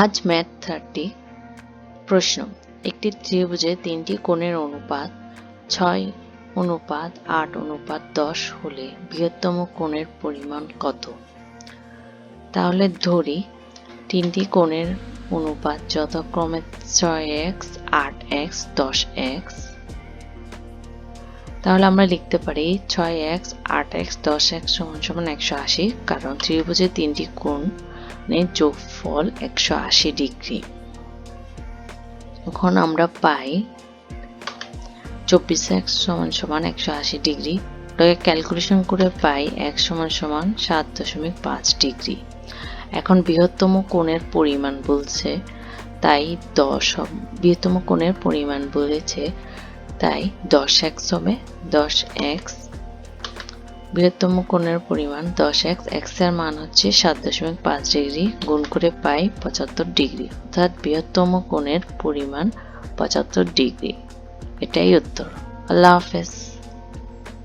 আজ math thirty. প্রশ্ন, একটি ত্রিভুজে তিনটি কোণের অনুপাত ছয়, অনুপাত আট, অনুপাত দশ হলে বৃহত্তম কোণের পরিমাণ কত? তাহলে ধরি, তিনটি কোণের অনুপাত যথাক্রমে ছয় এক্স, আট এক্স, দশ এক্স। তাহলে আমরা লিখতে পারি ছয় এক্স, আট এক্স, দশ এক্স সমান সমান একশো আশি, কারণ ত্রিভুজে তিনটি কোণের যোগফল একশো আশি ডিগ্রি। এখন আমরা পাই চব্বিশ এক্স সমান সমান একশো আশি ডিগ্রি। ওটাকে ক্যালকুলেশন করে পাই এক সমান সমান সাত দশমিক পাঁচ ডিগ্রি। এখন বৃহত্তম কোণের পরিমাণ বলছে, তাই দশ বৃহত্তম কোণের পরিমাণ বলেছে, তাই দশ এক্স হবে দশ এক্স বৃহত্তম কোণের পরিমাণ দশ এক্স এক্সের মান হচ্ছে সাত দশমিক পাঁচ ডিগ্রি গুণ করে পাই পঁচাত্তর ডিগ্রি, অর্থাৎ বৃহত্তম কোণের পরিমাণ পঁচাত্তর ডিগ্রি। এটাই উত্তর। আল্লাহ হাফেজ।